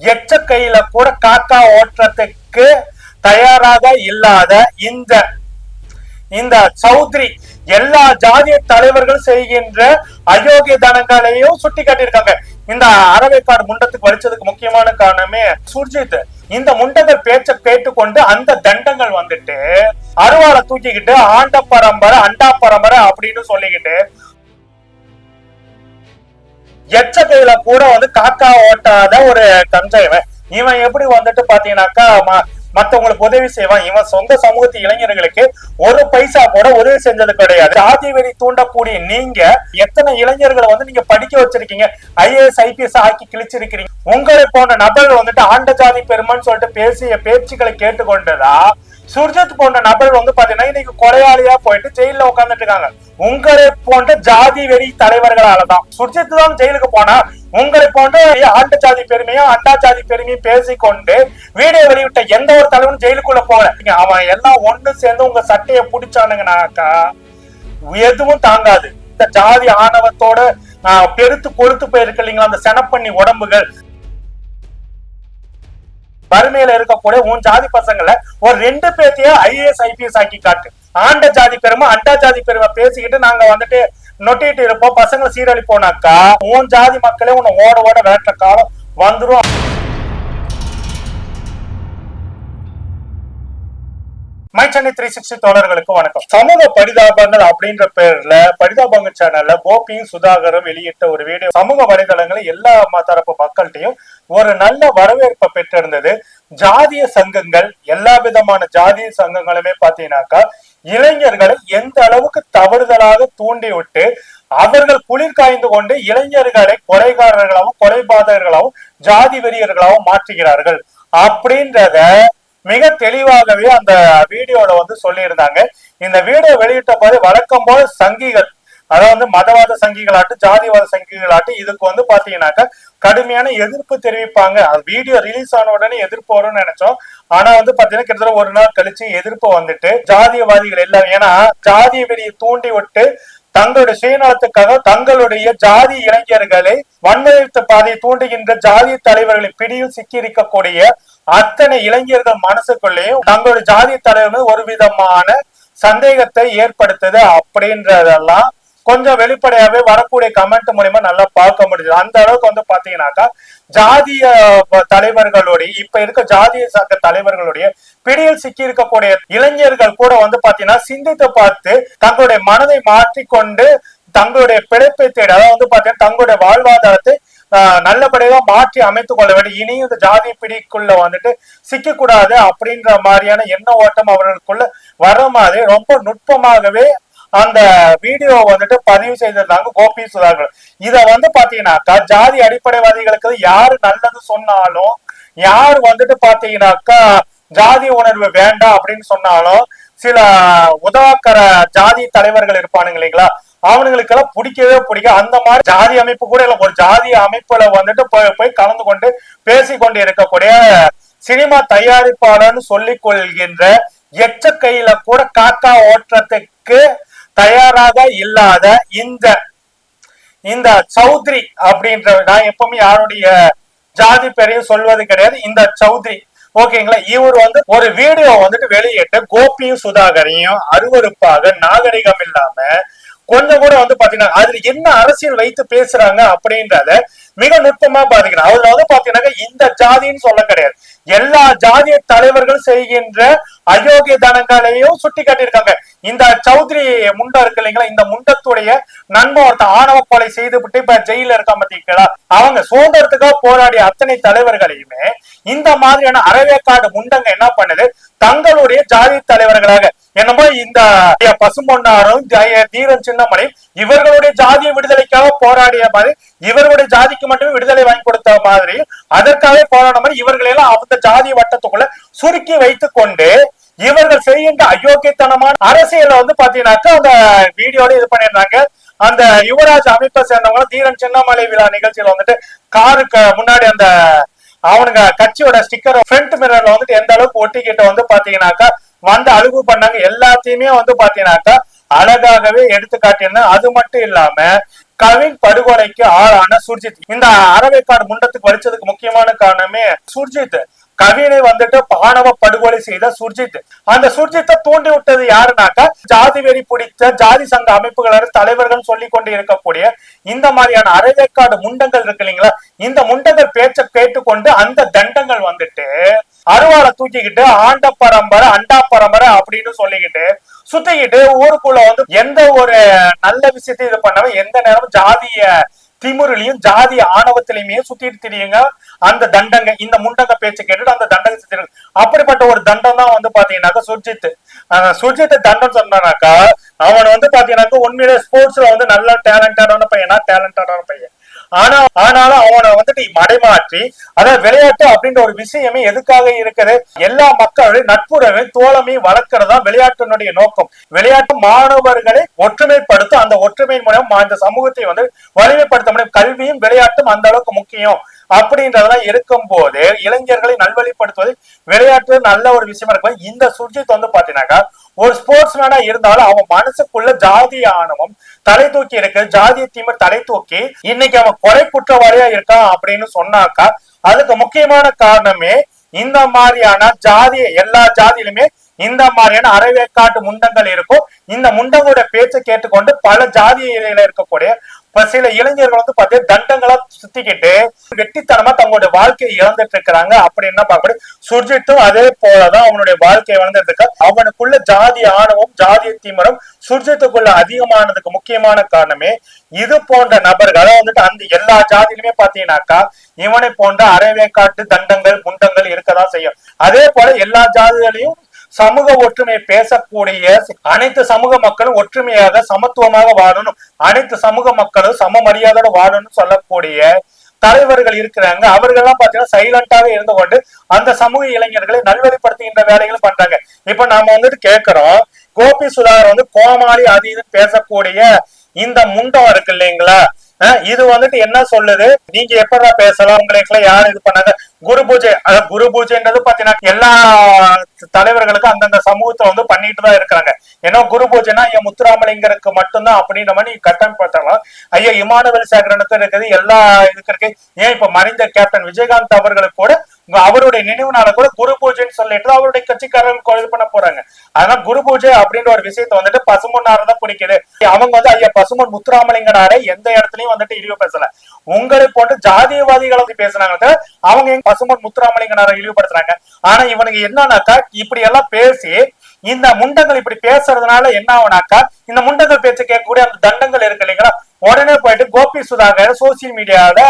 எச்ச கையில கூட காக்கா ஓட்டுறதுக்கு தயாராக இல்லாத இந்த இந்த சௌத்ரி எல்லா ஜாதிய தலைவர்கள் செய்கின்ற அயோக்கிய தனங்களையும் சுட்டி காட்டியிருக்காங்க. இந்த அறவைக்காடு முண்டத்துக்கு வலிச்சதுக்கு முக்கியமான காரணமே சுர்ஜித். இந்த முண்டங்கள் பேச்ச கேட்டுக்கொண்டு அந்த தண்டங்கள் வந்துட்டு அருவாளை தூக்கிக்கிட்டு ஆண்ட பரம்பரை அண்டா பரம்பரை அப்படின்னு சொல்லிக்கிட்டு எச்ச கையில கூட வந்து காக்கா ஓட்டாத ஒரு தஞ்சைவன் இவன் எப்படி வந்துட்டு பாத்தீங்கன்னாக்கா ம- மத்தவங்களுக்கு உதவி செய்வான். இவன் சொந்த சமூகத்து இளைஞர்களுக்கு ஒரு பைசா கூட உதவி செஞ்சது கிடையாது. ஜாதி வெறி தூண்டக்கூடிய நீங்க எத்தனை இளைஞர்களை வந்து நீங்க படிக்க வச்சிருக்கீங்க? ஐஏஎஸ் ஐபிஎஸ் ஆக்கி கிழிச்சிருக்கிறீங்க. உங்களை போன்ற நபர்கள் வந்துட்டு ஆண்ட ஜாதி பெருமைன்னு சொல்லிட்டு பேசிய பேச்சுக்களை கேட்டுக்கொண்டதா? சுர்ஜித் போன்ற நபர்கள் வந்து பாத்தீங்கன்னா இன்னைக்கு கொலையாளியா போயிட்டு ஜெயில உட்கார்ந்துட்டு இருக்காங்க உங்களை போன்ற ஜாதி வெறி தலைவர்களால தான் சுர்ஜித் தான் ஜெயிலுக்கு போனா உங்களை போன்ற ஆண்ட ஜாதி பெருமையும் அண்டா ஜாதி பெருமையும் பேசிக்கொண்டு வீடியோ வெளியிட்ட எந்த ஒரு தலைவனும் ஜெயிலுக்குள்ள போகல. நீங்க அவன் எல்லாம் ஒண்ணு சேர்ந்து உங்க சட்டையை பிடிச்சானுங்கனாக்கா எதுவும் தாங்காது. இந்த ஜாதி ஆணவத்தோட ஆஹ், பெருத்து கொழுத்து போயிருக்கு இல்லைங்களா அந்த செனப்பண்ணி உடம்புகள். வறுமையில இருக்கக்கூடிய உன் ஜாதி பசங்கள ஒரு ரெண்டு பேர்த்தையே ஐஏஎஸ் ஐபிஎஸ் ஆக்கி காட்டு. ஆண்ட ஜாதி பெருமை அண்டா ஜாதி பெருமை பேசிக்கிட்டு நாங்க வந்துட்டு நொட்டிட்டு இருப்போம். பசங்களை சீரழிப்போனாக்கா உன் ஜாதி மக்களே உன்னை ஓட ஓட விரட்டுற காலம் வந்துரும். மை சென்னை த்ரீ சிக்ஸ்டி தோழர்களுக்கு வணக்கம். சமூக பரிதாபங்கள் அப்படின்ற பேர்ல படிதாபங்க சேனல்ல கோபியும் சுதாகரும் வெளியிட்ட ஒரு வீடியோ சமூக வலைதளங்களை எல்லா தரப்பு மக்கள்கிட்டையும் ஒரு நல்ல வரவேற்பை பெற்றிருந்தது. ஜாதிய சங்கங்கள் எல்லா விதமான ஜாதிய சங்கங்களுமே பாத்தீங்கன்னாக்கா இளைஞர்களை எந்த அளவுக்கு தவறுதலாக தூண்டி விட்டு அவர்கள் குளிர் காய்ந்து கொண்டு இளைஞர்களை கொலைகாரர்களாகவும் கொலைபாதகர்களாகவும் ஜாதி வெறியர்களாகவும் மாற்றுகிறார்கள். அப்படின்றத மிக தெளிவாகவே அந்த வீடியோல வந்து சொல்லியிருந்தாங்க. இந்த வீடியோ வெளியிட்ட போது வழக்கம் போல சங்கிகள் அதாவது மதவாத சங்கிகளாட்டு ஜாதிவாத சங்கிகளாட்டு இதுக்கு வந்து பாத்தீங்கன்னாக்கா கடுமையான எதிர்ப்பு தெரிவிப்பாங்க. வீடியோ ரிலீஸ் ஆன உடனே எதிர்ப்பு வரும்னு நினைச்சோம். ஆனா வந்து பாத்தீங்கன்னா கிட்டத்தட்ட ஒரு நாள் கழிச்சு எதிர்ப்பு வந்துட்டு ஜாதியவாதிகள் எல்லாம் ஏன்னா ஜாதிய வெளியை தூண்டி விட்டு தங்களுடைய சுயநலத்துக்காக தங்களுடைய ஜாதி இளைஞர்களை வன்முறைத்த பாதையை தூண்டுகின்ற ஜாதி தலைவர்களின் பிடியில் சிக்கி இருக்கக்கூடிய அத்தனை இளைஞர்கள் மனசுக்குள்ளேயும் தங்களுடைய ஜாதி தலைவர் ஒரு விதமான சந்தேகத்தை ஏற்படுத்துது அப்படின்றதெல்லாம் கொஞ்சம் வெளிப்படையாவே வரக்கூடிய கமெண்ட் மூலியமா நல்லா பார்க்க முடியுது. அந்த அளவுக்கு வந்து பாத்தீங்கன்னாக்கா ஜாதிய தலைவர்களுடைய இப்ப இருக்க ஜாதிய சங்க தலைவர்களுடைய பிடியில் சிக்கி இருக்கக்கூடிய இளைஞர்கள் கூட வந்து பாத்தீங்கன்னா சிந்தித்து பார்த்து தங்களுடைய மனதை மாற்றிக்கொண்டு தங்களுடைய பிழைப்பை தேடி அதாவது வந்து பாத்தீங்கன்னா தங்களுடைய வாழ்வாதாரத்தை நல்லபடியாக மாற்றி அமைத்துக் கொள்ள வேண்டும். இனியும் இந்த ஜாதி பிடிக்குள்ள வந்துட்டு சிக்கக்கூடாது அப்படின்ற மாதிரியான எண்ண ஓட்டம் அவர்களுக்குள்ள வர மாதிரி ரொம்ப நுட்பமாகவே அந்த வீடியோ வந்துட்டு பதிவு செய்திருந்தாங்க கோபி சுதாகர். இத வந்து பாத்தீங்கன்னாக்கா ஜாதி அடிப்படைவாதிகளுக்கு யாரு நல்லது சொன்னாலும் யார் வந்துட்டு பாத்தீங்கன்னாக்கா ஜாதி உணர்வு வேண்டாம் அப்படின்னு சொன்னாலும் சில உதவாக்கர ஜாதி தலைவர்கள் இருப்பானுங்க இல்லைங்களா? அவனுங்களுக்கெல்லாம் பிடிக்கவே பிடிக்கும் அந்த மாதிரி ஜாதி அமைப்பு கூட இல்ல. ஒரு ஜாதி அமைப்புல வந்துட்டு போய் போய் கலந்து கொண்டு பேசிக்கொண்டு இருக்கக்கூடிய சினிமா தயாரிப்பாளர்னு சொல்லிக் கொள்கின்ற எச்ச கையில கூட காக்கா ஓட்டுறதுக்கு தயாராக இல்லாத இந்த இந்த சௌத்ரி அப்படின்ற நான் எப்பவுமே யாருடைய ஜாதி பெயரையும் சொல்வது கிடையாது. இந்த சௌத்ரி ஓகேங்களா? இவர் வந்து ஒரு வீடியோ வந்துட்டு வெளியிட்டு கோபியும் சுதாகரையும் அருவருப்பாக நாகரிகம் இல்லாம கொஞ்சம் கூட வந்து பாத்தீங்கன்னா அதுல என்ன அரசியல் வைத்து பேசுறாங்க அப்படின்றத மிக நுட்பமா பாத்தீங்கன்னா அதுல வந்து பாத்தீங்கன்னா இந்த ஜாதின்னு சொல்ல கிடையாது. எல்லா ஜாதிய தலைவர்கள் செய்கின்ற அயோக்கிய தனங்களையும் சுட்டி காட்டியிருக்காங்க இந்த சௌத்ரி முண்டா இருக்கு இல்லைங்களா? இந்த முண்டத்துடைய நண்பன் ஒருத்தன் ஆணவ கொலை செய்து விட்டு இப்ப ஜெயில இருக்கா பாத்தீங்களா? அவங்க சுதந்திரத்துக்காக போராடிய அத்தனை தலைவர்களையுமே இந்த மாதிரியான அறவேக்காடு முண்டங்க என்ன பண்ணுது? தங்களுடைய ஜாதி தலைவர்களாக என்னமோ இந்த பசுமொன்னாரும் ஜெய- தீரன் சின்னமணி இவர்களுடைய ஜாதிய விடுதலைக்காக போராடிய மாதிரி இவர்களுடைய ஜாதிக்கு மட்டுமே விடுதலை வாங்கி கொடுத்த மாதிரி அதற்காக போராடின மாதிரி இவர்களெல்லாம் ஜாதி வட்டத்துக்குள்ள சுருக்கி வைத்துக் கொண்டு இவர்கள் செய்கின்ற அயோக்கியத்தனமான அரசியல வந்து பாத்தீங்கன்னாக்கா அந்த வீடியோல இது பண்ணியிருந்தாங்க. அந்த யுவராஜ் அமைப்பை சேர்ந்தவங்க தீரன் சின்னமலை விழா நிகழ்ச்சியில வந்துட்டு காருக்கு முன்னாடி அந்த அவனுங்க கட்சியோட ஸ்டிக்கர் ஃப்ரண்ட் மிரர்ல வந்துட்டு எந்த அளவுக்கு ஒட்டிக்கிட்ட வந்து பாத்தீங்கன்னாக்கா வந்து அழுகு பண்ணாங்க. எல்லாத்தையுமே வந்து பாத்தீங்கன்னாக்கா அழகாகவே எடுத்து காட்டியிருந்தேன் அது மட்டும் இல்லாம கவின் படுகொலைக்கு ஆளான சுர்ஜித். இந்த அறவைக்காடு முண்டத்துக்கு வலிச்சதுக்கு முக்கியமான காரணமே சுர்ஜித். கவினை வந்துட்டு பாணவ படுகொலை செய்த சுர்ஜித். அந்த சுர்ஜித்தை தூண்டி விட்டது யாருனாக்கா ஜாதி வெறி பிடித்த ஜாதி சங்க அமைப்புகளோட தலைவர்கள் சொல்லி கொண்டு இருக்கக்கூடிய இந்த மாதிரியான அரைவேக்காடு முண்டங்கள் இருக்கு இல்லைங்களா? இந்த முண்டங்கள் பேச்ச கேட்டுக்கொண்டு அந்த தண்டங்கள் வந்துட்டு அருவாளை தூக்கிக்கிட்டு ஆண்ட பரம்பரை அண்டா பரம்பரை அப்படின்னு சொல்லிக்கிட்டு சுத்திக்கிட்டு ஊருக்குள்ள வந்து எந்த ஒரு நல்ல விஷயத்தையும் இது பண்ணவன் எந்த நேரமும் ஜாதிய திமுறிலையும் ஜாதி ஆணவத்திலையுமே சுத்திட்டு தெரியுங்க. அந்த தண்டங்க இந்த முண்டங்க பேச்சு கேட்டுட்டு அந்த தண்டங்க சுத்தி அப்படிப்பட்ட ஒரு தண்டம் தான் வந்து பாத்தீங்கன்னாக்கா சுர்ஜித் சுர்ஜித் தண்டம் சொன்னானாக்கா அவன் வந்து பாத்தீங்கன்னாக்கா உண்மையிலே ஸ்போர்ட்ஸ்ல வந்து நல்ல டேலண்டடான பையனா டேலண்டடான பையன். ஆனா ஆனாலும் அவனை வந்துட்டு மடைமாற்றி அதாவது விளையாட்டு அப்படின்ற ஒரு விஷயமே எதுக்காக இருக்குது? எல்லா மக்களுடைய நட்புறவை தோழமையும் வளர்க்கறதா விளையாட்டினுடைய நோக்கம். விளையாட்டு மாணவர்களை ஒற்றுமைப்படுத்த அந்த ஒற்றுமையின் மூலம் இந்த சமூகத்தை வந்து வலிமைப்படுத்த முடியும். கல்வியும் விளையாட்டும் அந்த அளவுக்கு முக்கியம். அப்படின்றதெல்லாம் இருக்கும் போது இளைஞர்களை நல்வழிப்படுத்துவது விளையாட்டு நல்ல ஒரு விஷயமா இருக்கும் இந்த சுர்ஜித் வந்து பாத்தீங்கன்னாக்கா ஒரு ஸ்போர்ட்ஸ் மேனா இருந்தாலும் அவன் மனசுக்குள்ள ஜாதி ஆணவம் தலை தூக்கி இருக்கு ஜாதிய திமிர் தலை தூக்கி இன்னைக்கு அவன் கொலை குற்றவாளியா இருக்கான் அப்படின்னு சொன்னாக்கா அதுக்கு முக்கியமான காரணமே இந்த மாதிரியான ஜாதிய எல்லா ஜாதியிலுமே இந்த மாதிரியான அரைவேக்காட்டு முண்டங்கள் இருக்கும். இந்த முண்டங்களோட பேச்சை கேட்டுக்கொண்டு பல ஜாதியில இருக்கக்கூடிய சில இளைஞர்கள் வந்து பார்த்தீங்கன்னா தண்டங்களா சுத்திக்கிட்டு வெட்டித்தனமா தங்களுடைய வாழ்க்கையை இழந்துட்டு இருக்கிறாங்க. அப்படின்னு பார்க்கக்கூடிய சுர்ஜித்தும் அதே போலதான் அவனுடைய வாழ்க்கையை இழந்துட்டு இருக்க அவனுக்குள்ள ஜாதி ஆணவம் ஜாதிய தீமரம் சுர்ஜித்துக்குள்ள அதிகமானதுக்கு முக்கியமான காரணமே இது போன்ற நபர்கள் வந்துட்டு அந்த எல்லா ஜாதியிலுமே பாத்தீங்கன்னாக்கா இவனை போன்ற அரைவேக்காட்டு தண்டங்கள் முண்டங்கள் இருக்கதான் செய்யும். அதே போல எல்லா ஜாதிகளையும் சமூக ஒற்றுமையை பேசக்கூடிய அனைத்து சமூக மக்களும் ஒற்றுமையாக சமத்துவமாக வாழணும். அனைத்து சமூக மக்களும் சம மரியாதையோட வாழணும்னு சொல்லக்கூடிய தலைவர்கள் இருக்கிறாங்க. அவர்கள் எல்லாம் பாத்தீங்கன்னா சைலண்டாக இருந்து கொண்டு அந்த சமூக இளைஞர்களை நல்வழிப்படுத்துகின்ற வேலைகளும் பண்றாங்க. இப்ப நாம வந்துட்டு கேட்கிறோம் கோபி சுதாகர் வந்து கோமாளி அது இது பேசக்கூடிய இந்த முண்டம் இருக்கு இல்லைங்களா? இது வந்துட்டு என்ன சொல்லுது? நீங்க எப்படா பேசலாம்? உங்களுக்கு யார் இது பண்ணாங்க? குரு பூஜை அதாவது குரு பூஜைன்றது பாத்தீங்கன்னா எல்லா தலைவர்களுக்கும் அந்தந்த சமூகத்தை வந்து பண்ணிட்டு தான் இருக்காங்க ஏன்னா குரு பூஜைனா ஐயா முத்துராமலிங்கருக்கு மட்டும்தான் அப்படின்ற மாதிரி கட்டமைப்படுத்தலாம் ஐயா இமானுவல் சேகரனுக்கும் இருக்குது எல்லா இதுக்கு இருக்கு. ஏன் இப்ப மறைந்த கேப்டன் விஜயகாந்த் அவர்களுக்கு கூட அவருடைய நினைவு நாள கூட குரு பூஜைன்னு சொல்லிட்டு அவருடைய கட்சிக்காரர்கள் இது பண்ண போறாங்க. ஆனா குரு பூஜை அப்படின்ற ஒரு விஷயத்த வந்துட்டு பசுமன்னார தான் பிடிக்குது. அவங்க வந்து ஐயா பசுமன் முத்துராமலிங்கனாரை எந்த இடத்துலயும் வந்துட்டு இழிவு பேசல. உங்களை போட்டு ஜாதியவாதிகளை வந்து பேசுனாங்க அவங்க எங்க பசுமன் முத்துராமலிங்கனாரை இழிவுபடுத்துறாங்க. ஆனா இவனுக்கு என்னன்னாக்கா இப்படி எல்லாம் பேசி இந்த முண்டங்கள் இப்படி பேசுறதுனால என்ன ஆகுனாக்கா இந்த முண்டங்கள் பேச்சு கேட்கக்கூடிய அந்த தண்டங்கள் இருக்கு இல்லைங்களா? உடனே போயிட்டு கோபி சுதாகர் சோசியல் மீடியால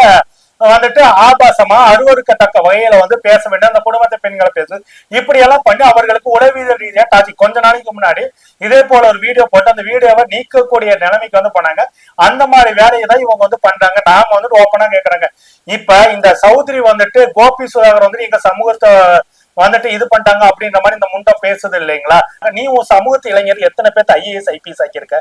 வந்துட்டு ஆபாசமா அருவருக்கத்தக்க வகையில வந்து பேச வேண்டும் அந்த குடும்பத்தை பெண்களை பேசு. இப்படி எல்லாம் பண்ணி அவர்களுக்கு உளவியல் ரீதியா டாச்சி கொஞ்ச நாளைக்கு முன்னாடி இதே போல ஒரு வீடியோ போட்டு அந்த வீடியோவை நீக்கக்கூடிய நிலைமைக்கு வந்து பண்ணாங்க அந்த மாதிரி வேலையை தான் இவங்க வந்து பண்றாங்க. நாம வந்துட்டு ஓப்பனா கேக்குறாங்க. இப்ப இந்த சௌத்ரி வந்துட்டு கோபி சுதாகர் வந்துட்டு எங்க சமூகத்தை வந்துட்டு இது பண்ணிட்டாங்க அப்படின்ற மாதிரி இந்த முண்டம் பேசுது இல்லைங்களா? நீ உன் சமூகத்து இளைஞர் எத்தனை பேர்த்த ஐஏஎஸ் ஐபிஎஸ் ஆக்கியிருக்க?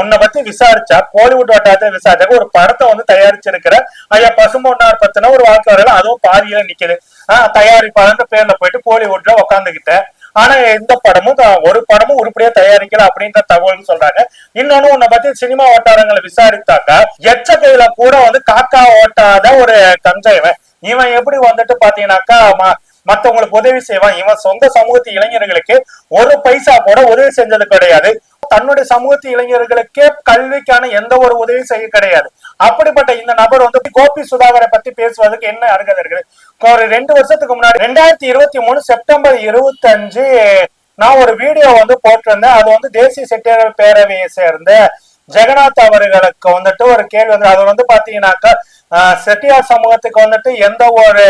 உன்னை பத்தி விசாரிச்சா கோலிவுட் வட்டாரத்தை விசாரிச்சா ஒரு படத்தை வந்து தயாரிச்சிருக்கிற ஐயா பசும்பொன்னார் பத்தின ஒரு வாழ்க்கை அதுவும் பாதியில நிக்குது. ஆஹ் தயாரிப்பாளர் பேர்ல போயிட்டு கோலிவுட்ல உக்காந்துகிட்ட ஆனா எந்த படமும் ஒரு படமும் உருப்படியா தயாரிக்கல அப்படின்ற தகவல் சொல்றாங்க. இன்னொன்னு உன்னை பத்தி சினிமா வட்டாரங்களை விசாரித்தாக்கா எச்சக்கையில கூட வந்து காக்கா ஓட்டாத ஒரு கஞ்சைவன் இவன் எப்படி வந்துட்டு பாத்தீங்கன்னாக்கா மத்தவங்களுக்கு உதவி செய்வான். இவன் சொந்த சமூகத்து இளைஞர்களுக்கு ஒரு பைசா கூட உதவி செஞ்சது கிடையாது. தன்னுடைய சமூகத்து இளைஞர்களுக்கே கல்விக்கான எந்த ஒரு உதவி செய்ய கிடையாது. அப்படிப்பட்ட இந்த நபர் வந்து கோபி சுதாகரை பத்தி பேசுவதற்கு என்ன அருகதை இருக்குது ஒரு ரெண்டு வருஷத்துக்கு முன்னாடி ரெண்டாயிரத்தி இருபத்தி மூணு செப்டம்பர் இருபத்தஞ்சு நான் ஒரு வீடியோ வந்து போட்டிருந்தேன். அது வந்து தேசிய செட்டியார் பேரவையை சேர்ந்த ஜெகநாத் அவர்களுக்கு வந்துட்டு ஒரு கேள்வி வந்து அது வந்து பாத்தீங்கன்னாக்கா ஆஹ், செட்டியார் சமூகத்துக்கு வந்துட்டு எந்த ஒரு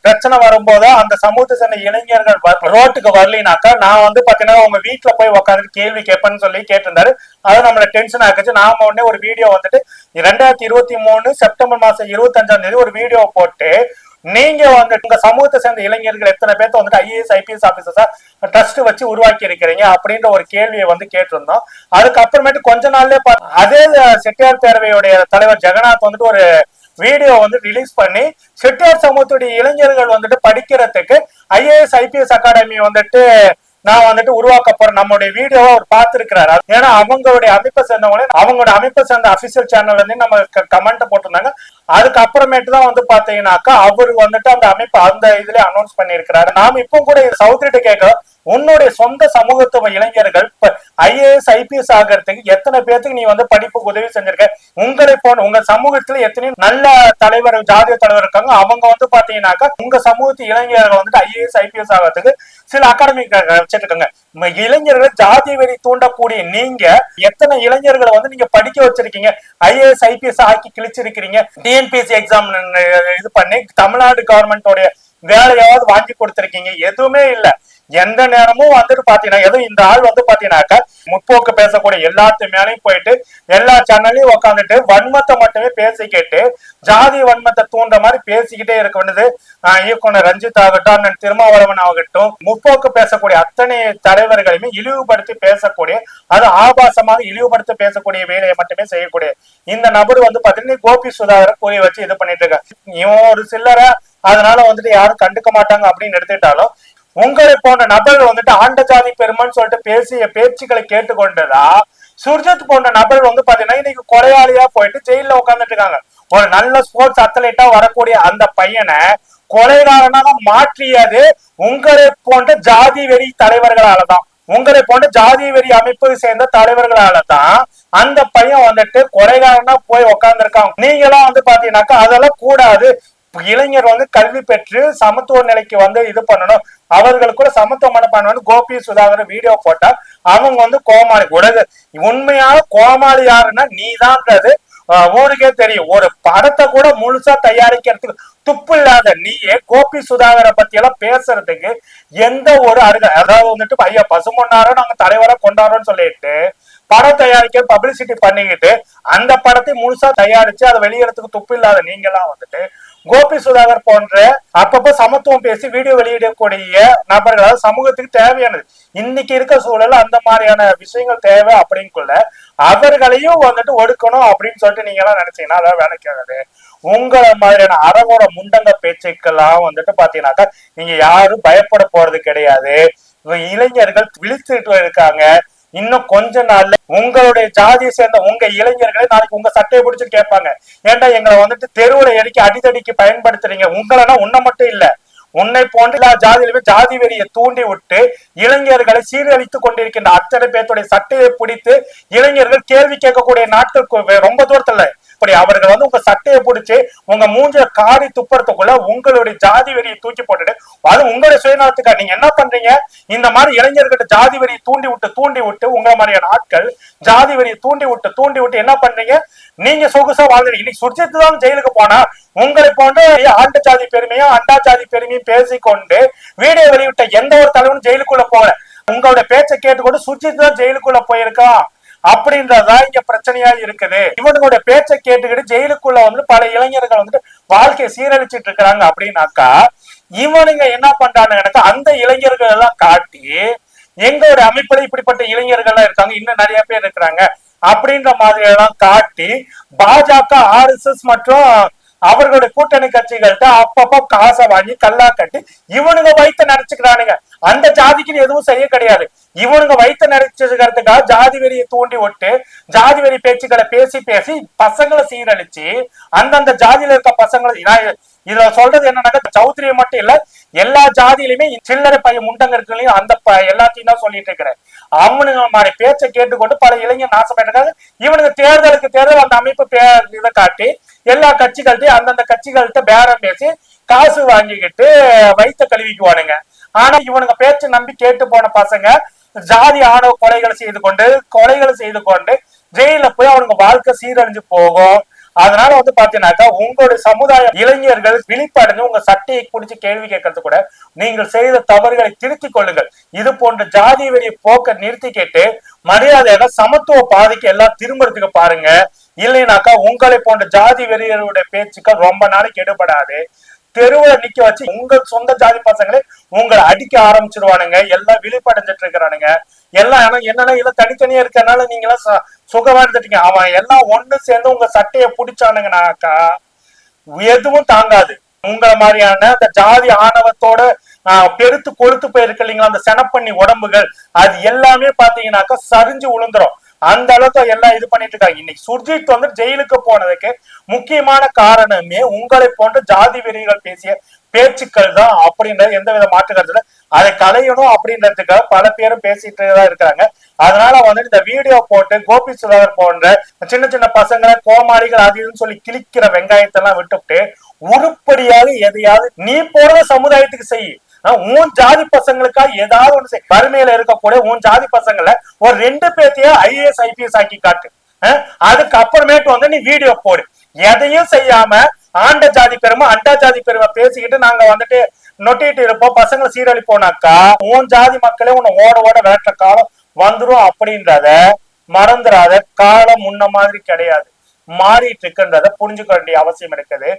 பிரச்சனை வரும்போது அந்த சமூகத்தை சேர்ந்த இளைஞர்கள் வ- ரோட்டுக்கு வரலினாக்கா நான் வந்து பாத்தீங்கன்னா உங்க வீட்டுல போய் உட்காந்து கேள்வி கேட்பேன்னு சொல்லி கேட்டிருந்தாரு. அது நம்மள டென்ஷன் ஆக்குச்சு. நாம உடனே ஒரு வீடியோ வந்துட்டு ரெண்டாயிரத்தி இருபத்தி மூணு செப்டம்பர் மாசம் இருபத்தஞ்சாம் தேதி ஒரு வீடியோ போட்டு நீங்க வந்து உங்க சமூகத்தை சேர்ந்த இளைஞர்கள் எத்தனை பேர்த்த வந்துட்டு ஐஏஎஸ் ஐபிஎஸ் ஆபீசர்ஸா ட்ரஸ்ட் வச்சு உருவாக்கி இருக்கிறீங்க அப்படின்ற ஒரு கேள்வியை வந்து கேட்டிருந்தோம். அதுக்கப்புறமேட்டு கொஞ்ச நாள்லயே பா- அதே செட்டியார் பேரவையுடைய தலைவர் ஜெகநாத் வந்துட்டு ஒரு வீடியோ வந்து ரிலீஸ் பண்ணி செட்டியார் சமூகத்துடைய இளைஞர்கள் வந்துட்டு படிக்கிறதுக்கு ஐஏஎஸ் ஐபிஎஸ் அகாடமி வந்துட்டு நான் வந்துட்டு உருவாக்க போறேன் நம்மளுடைய வீடியோவை அவர் பார்த்திருக்கிறாரு. ஏன்னா அவங்களுடைய அமைப்பை சேர்ந்தவங்களே அவங்களோட அமைப்பை சேர்ந்த அபிஷியல் சேனல்ல இருந்து நம்ம கமெண்ட் போட்டிருந்தாங்க. அதுக்கப்புறமேட்டு தான் வந்து பாத்தீங்கன்னாக்கா அவரு வந்துட்டு அந்த அமைப்பு அந்த இதுல அனௌன்ஸ் பண்ணியிருக்கிறாரு. நாம இப்போ கூட சௌத்ரிட்ட கேட்கிறோம். உன்னுடைய சொந்த சமூகத்துவ இளைஞர்கள் ஐஏஎஸ் ஐபிஎஸ் ஆகிறதுக்கு எத்தனை பேர்த்துக்கு நீ வந்து படிப்புக்கு உதவி செஞ்சிருக்க? உங்களை போன உங்க சமூகத்துல எத்தனையோ நல்ல தலைவர் ஜாதிய தலைவர் இருக்காங்க. அவங்க வந்து பாத்தீங்கன்னாக்கா உங்க சமூகத்து இளைஞர்கள் வந்துட்டு ஐஏஎஸ் ஐபிஎஸ் ஆகிறதுக்கு சில அகாடமி வச்சிருக்காங்க. இளைஞர்கள் இளைஞர்களை ஜாதி வெறி தூண்டக்கூடிய நீங்க எத்தனை இளைஞர்களை வந்து நீங்க படிக்க வச்சிருக்கீங்க? ஐஏஎஸ் ஐபிஎஸ் ஆக்கி கிழிச்சிருக்கிறீங்க. டிஎன்பிஎஸ்சி எக்ஸாம் இது பண்ணி தமிழ்நாடு கவர்மெண்டோடைய வேலையாவது வாங்கி கொடுத்திருக்கீங்க. எதுவுமே இல்லை. எந்த நேரமும் வந்துட்டு பாத்தீங்கன்னா எதுவும் இந்த ஆள் வந்து பாத்தீங்கன்னாக்கா முற்போக்கு பேசக்கூடிய எல்லாத்து மேலையும் போயிட்டு எல்லா சேனல்லையும் உட்காந்துட்டு வன்மத்தை மட்டுமே பேசிக்கிட்டு ஜாதி வன்மத்தை தூண்டுற மாதிரி பேசிக்கிட்டே இருக்க வேண்டியது இயக்குனர் ரஞ்சித் ஆகட்டும் அண்ணன் திருமாவளவன் ஆகட்டும் முற்போக்கு பேசக்கூடிய அத்தனை தலைவர்களையுமே இழிவுபடுத்தி பேசக்கூடிய அது ஆபாசமாக இழிவுபடுத்தி பேசக்கூடிய வேலையை மட்டுமே செய்யக்கூடிய இந்த நபர் வந்து பாத்தீங்கன்னா கோபி சுதாகர் கூறி வச்சு இது பண்ணிட்டு இருக்காங்க இவன் ஒரு சில்லறை அதனால வந்துட்டு யாரும் கண்டுக்க மாட்டாங்க அப்படின்னு எடுத்துட்டாலும் உங்களை போன்ற நபர்கள் வந்துட்டு ஆண்ட ஜாதி பெருமைன்னு சொல்லிட்டு பேசிய பேச்சுக்களை கேட்டுக்கொண்டதா? சுர்ஜித் போன்ற நபர்கள் வந்து பாத்தீங்கன்னா இன்னைக்கு கொலையாளியா போயிட்டு ஜெயில உட்கார்ந்துட்டு இருக்காங்க. ஒரு நல்ல ஸ்போர்ட்ஸ் அத்லீட்டா வரக்கூடிய அந்த பையனை கொலைகாரனாக மாற்றியது உங்களை போன்ற ஜாதி வெறி தலைவர்களால தான் உங்களை போன்ற ஜாதி வெறி அமைப்பு சேர்ந்த தலைவர்களால தான் அந்த பையன் வந்துட்டு கொலைகாரனா போய் உட்கார்ந்துருக்காங்க நீங்களாம் வந்து பாத்தீங்கன்னாக்கா அதெல்லாம் கூடாது. இளைஞர் வந்து கல்வி பெற்று சமத்துவ நிலைக்கு வந்து இது பண்ணணும். அவர்களுக்கு கூட சமத்துவ வந்து கோபி சுதாகர் வீடியோ போட்டா அவங்க வந்து கோமாளி. உலக உண்மையான கோமாளி யாருன்னா நீதான்றது. ஊருக்கே தெரியும். ஒரு படத்தை கூட முழுசா தயாரிக்கிறதுக்கு துப்பு இல்லாத நீயே கோபி சுதாகரை பத்தி எல்லாம் பேசுறதுக்கு எந்த ஒரு அருக அதாவது வந்துட்டு ஐயா பசுமொன்னாரோ நாங்க தலைவரா கொண்டாடுறோம்னு சொல்லிட்டு படம் தயாரிக்க பப்ளிசிட்டி பண்ணிக்கிட்டு அந்த படத்தை முழுசா தயாரிச்சு அதை வெளியிடறதுக்கு துப்பு இல்லாத நீங்களாம் வந்துட்டு கோபி சுதாகர் போன்ற அப்பப்ப சமத்துவம் பேசி வீடியோ வெளியிடக்கூடிய நபர்கள் சமூகத்துக்கு தேவையானது. இன்னைக்கு இருக்க சூழல்ல அந்த மாதிரியான விஷயங்கள் தேவை அப்படிங்குள்ள அவர்களையும் வந்துட்டு ஒடுக்கணும் அப்படின்னு சொல்லிட்டு நீங்க எல்லாம் நினைச்சீங்கன்னா அதான் வேலைக்கு ஆகாது உங்களை மாதிரியான அறவோட முண்டங்க பேச்சுக்கெல்லாம் வந்துட்டு பாத்தீங்கன்னாக்கா நீங்க யாரும் பயப்பட போறது கிடையாது. இளைஞர்கள் விழித்துட்டு இருக்காங்க. இன்னும் கொஞ்ச நாள்ல உங்களுடைய ஜாதியை சேர்ந்த உங்க இளைஞர்களே நாளைக்கு உங்க சட்டையை பிடிச்சு கேட்பாங்க. ஏன்டா எங்களை வந்துட்டு தெருவுல எடிக்கி அடித்தடிக்கு பயன்படுத்துறீங்க? உங்களனா உன்னை மட்டும் இல்ல. உன்னை போன்ற எல்லா ஜாதியிலுமே ஜாதி வெறியை தூண்டி விட்டு இளைஞர்களை சீரழித்துக் கொண்டிருக்கின்ற அத்தனை பேர்த்துடைய சட்டையை பிடித்து இளைஞர்கள் கேள்வி கேட்கக்கூடிய நாட்கள் ரொம்ப தூரத்துல இப்படி அவர்கள் வந்து உங்க சட்டையை பிடிச்சி உங்க மூஞ்ச காரி துப்புறதுக்குள்ள உங்களுடைய ஜாதி வெறியை தூக்கி போட்டுட்டு அது உங்களுடைய சுயநலத்துக்கா நீங்க என்ன பண்றீங்க? இந்த மாதிரி இளைஞர்கிட்ட ஜாதி வெறியை தூண்டி விட்டு தூண்டி விட்டு உங்களை மாதிரியான ஆட்கள் ஜாதி வெறியை தூண்டி விட்டு தூண்டி விட்டு என்ன பண்றீங்க? நீங்க சொகுசா வாழ்ந்துறீங்க இன்னைக்கு சுர்ஜித் தான் ஜெயிலுக்கு போனா உங்களை போன்ற ஆண்ட ஜாதி பெருமையும் அண்டா ஜாதி பெருமையும் பேசிக்கொண்டு வீடியோ வெளியிட்ட எந்த ஒரு தலைவனும் ஜெயிலுக்குள்ள போகல. உங்களோட பேச்சை கேட்டுக்கொண்டு சுர்ஜித் தான் ஜெயிலுக்குள்ள போயிருக்கான் அப்படின்றதுதான் இங்க பிரச்சனையா இருக்குது. இவனுடைய பேச்சை கேட்டுக்கிட்டு ஜெயிலுக்குள்ள வந்து பல இளைஞர்கள் வந்துட்டு வாழ்க்கையை சீரழிச்சிட்டு இருக்கிறாங்க அப்படின்னாக்கா இவனுங்க என்ன பண்றானுங்கனாக்கா அந்த இளைஞர்கள் எல்லாம் காட்டி எங்களோட அமைப்புல இப்படிப்பட்ட இளைஞர்கள் எல்லாம் இருக்காங்க இன்னும் நிறைய பேர் இருக்கிறாங்க அப்படின்ற மாதிரி எல்லாம் காட்டி பாஜக ஆர்எஸ்எஸ் மற்றும் அவர்களுடைய கூட்டணி கட்சிகள்கிட்ட அப்பப்போ காசை வாங்கி கல்லா கட்டி இவனுங்க வயித்த நினைச்சுக்கிறானுங்க அந்த ஜாதிக்கு எதுவும் செய்ய கிடையாது. இவனுங்க வயிற்று நினைச்சுக்கிறதுக்காக ஜாதி வெறியை தூண்டி விட்டு ஜாதி வெறி பேச்சுக்களை பேசி பேசி பசங்களை சீரழிச்சு அந்தந்த ஜாதியில இருக்க பசங்களை நான் இதுல சொல்றது என்னன்னாக்கா சௌத்ரியை மட்டும் இல்ல எல்லா ஜாதியிலுமே சில்லறை பையன் முண்டங்க இருக்கலையும் அந்த ப- எல்லாத்தையும் தான் சொல்லிட்டு இருக்கிறேன். அவனுங்க மாதிரி பேச்சை கேட்டுக்கொண்டு பல இளைஞர் நாசப்பட்டிருக்காங்க. இவனுக்கு தேர்தலுக்கு தேர்தல் அந்த அமைப்பு இதை காட்டி எல்லா கட்சிகள்கிட்டையும் அந்தந்த கட்சிகள்கிட்ட பேரம் பேசி காசு வாங்கிக்கிட்டு வைத்த கழுவிக்குவானுங்க. ஆனா இவனுங்க பேச்சை நம்பி கேட்டு போன பசங்க ஜாதி ஆணவ கொலைகளை செய்து கொண்டு கொலைகளை செய்து கொண்டு ஜெயில போய் அவனுங்க வாழ்க்கை சீரழிஞ்சு போகும். அதனால வந்து பாத்தீங்கன்னாக்கா உங்களுடைய சமுதாய இளைஞர்கள் விழிப்படைஞ்சு உங்க சட்டையை குடிச்சு கேள்வி கேட்கறது கூட நீங்கள் செய்த தவறுகளை திருத்திக் கொள்ளுங்கள். இது போன்ற ஜாதி வெறி போக்க நிறுத்தி கேட்டு மரியாதையாக சமத்துவ பாதைக்கு எல்லாம் திரும்புறதுக்கு பாருங்க. இல்லைனாக்கா உங்களை போன்ற ஜாதி வெறியருடைய பேச்சுக்கள் ரொம்ப நாளைக்கு எடுபடாது. தெருவுல நிக்க வச்சு உங்க சொந்த ஜாதி பசங்களே உங்களை அடிக்க ஆரம்பிச்சிருவானுங்க. எல்லாம் விழிப்படைஞ்சிட்டு இருக்கிறானுங்க எல்லாம் ஆனா என்னன்னா எல்லாம் தனித்தனியா இருக்கறனால நீங்க எல்லாம் சு- சுகமா இருந்துட்டீங்க அவன் எல்லாம் ஒண்ணு சேர்ந்து உங்க சட்டையை பிடிச்சானுங்கனாக்கா எதுவும் தாங்காது. உங்களை மாதிரியான அந்த ஜாதி ஆணவத்தோட ஆஹ், பெருத்து கொழுத்து போயிருக்கு இல்லைங்களா அந்த செனப்பண்ணி உடம்புகள் அது எல்லாமே பாத்தீங்கன்னாக்கா சரிஞ்சு விழுந்துரும் அந்த அளவுக்கு எல்லாம் இது பண்ணிட்டு இருக்காங்க. இன்னைக்கு சுர்ஜித் வந்து ஜெயிலுக்கு போனதுக்கு முக்கியமான காரணமே உங்களை போன்ற ஜாதி வெறிகள் பேசிய பேச்சுக்கள் தான் அப்படின்றது எந்த வித மாற்று கருத்து அதை களையணும் அப்படின்றதுக்காக பல பேரும் பேசிட்டு தான் இருக்காங்க அதனால வந்துட்டு இந்த வீடியோ போட்டு கோபி சுதாகர் போன்ற சின்ன சின்ன பசங்களை கோமாளிகள் அது இதுன்னு சொல்லி கிழிக்கிற வெங்காயத்தை எல்லாம் விட்டுவிட்டு உருப்படியாக எதையாவது நீ போறத சமுதாயத்துக்கு செய். உன் ஜாதி பசங்களுக்கா ஏதாவது ஒண்ணு செய். வறுமையில இருக்கக்கூடிய உன் ஜாதி பசங்களை ஒரு ரெண்டு பேர்த்தையே ஐஏஎஸ் ஐபிஎஸ் ஆக்கி காட்டு. அதுக்கப்புறமேட்டு வந்து நீ வீடியோ போடு. எதையும் செய்யாம ஆண்ட ஜாதி பெருமை அண்டா ஜாதி பெருமை பேசிக்கிட்டு நாங்க வந்துட்டு நொட்டிட்டு இருப்போம். பசங்களை சீரழிப்போனாக்கா உன் ஜாதி மக்களே உன்னை ஓட ஓட விரட்டுற காலம் வந்துரும் அப்படின்றத மறந்துடாத காலம் முன்ன மாதிரி கிடையாது. மாறிட்டு இருக்குன்றத புரிஞ்சுக்க வேண்டிய அவசியம் இருக்குது.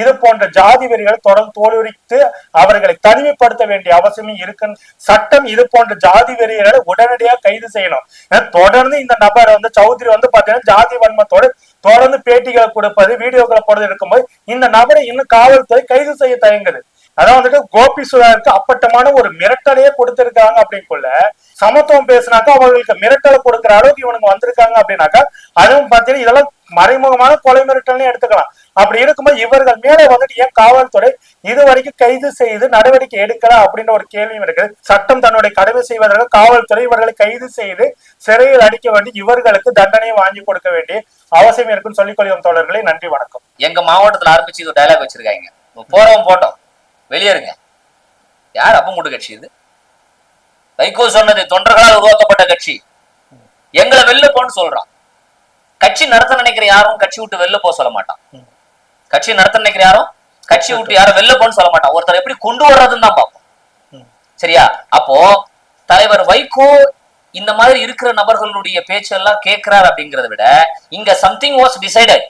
இது போன்ற ஜாதி வெறிகளை தொடர்ந்து தோலுரித்து அவர்களை தனிமைப்படுத்த வேண்டிய அவசியம் இருக்குன்னு சட்டம் இது போன்ற ஜாதி வெறிகளை உடனடியாக கைது செய்யணும். ஏன்னா தொடர்ந்து இந்த நபர் வந்து சௌத்ரி வந்து பாத்தீங்கன்னா ஜாதி வன்மத்தோடு தொடர்ந்து பேட்டிகளை கொடுப்பது வீடியோக்களை போடுறது இருக்கும்போது இந்த நபரை இன்னும் காவல்துறை கைது செய்ய தயங்குது. அதான் வந்துட்டு கோபி சுதாருக்கு அப்பட்டமான ஒரு மிரட்டலையே கொடுத்திருக்காங்க அப்படின்னுக்குள்ள சமத்துவம் பேசினாக்கா அவர்களுக்கு மிரட்டலை கொடுக்குற அளவுக்கு இவனுக்கு வந்திருக்காங்க அப்படின்னாக்கா அதுவும் பாத்தீங்கன்னா இதெல்லாம் மறைமுகமான கொலை மிரட்டல்னு எடுத்துக்கலாம். அப்படி இருக்கும்போது இவர்கள் மேல வந்துட்டு ஏன் காவல்துறை இது வரைக்கும் கைது செய்து நடவடிக்கை எடுக்கல அப்படின்ற ஒரு கேள்வியும் இருக்கு சட்டம் தன்னுடைய கடமை செய்வதற்கு காவல்துறை இவர்களை கைது செய்து சிறையில் அடிக்க வேண்டி இவர்களுக்கு தண்டனையை வாங்கி கொடுக்க வேண்டிய அவசியம் இருக்குன்னு சொல்லிக் கொள்ளும் தோழர்களே. நன்றி வணக்கம். எங்க மாவட்டத்துல ஆரம்பிச்சு இது டைலாக் வச்சிருக்காங்க. போறவன் போட்டோம். வெளியேறுங்க யார் அப்பமுட்டு கட்சி இது? வைகோ சொன்னது தொண்டர்களால் உருவாக்கப்பட்ட கட்சி. எங்களை வெளில போன்னு சொல்றான். கட்சி நடத்த நினைக்கிற யாரும் கட்சி விட்டு வெளில போக சொல்ல மாட்டான். கட்சி நடத்த நினைக்கிற யாரும் கட்சி விட்டு யாரும் வெளில போன்னு சொல்ல மாட்டான். ஒருத்தர் எப்படி கொண்டு வர்றதுன்னு தான் பார்ப்போம். சரியா? அப்போ தலைவர் வைகோ இந்த மாதிரி இருக்கிற நபர்களுடைய பேச்செல்லாம் கேட்கிறார் அப்படிங்கறத விட இங்க சம்திங் வாஸ் டிசைடட்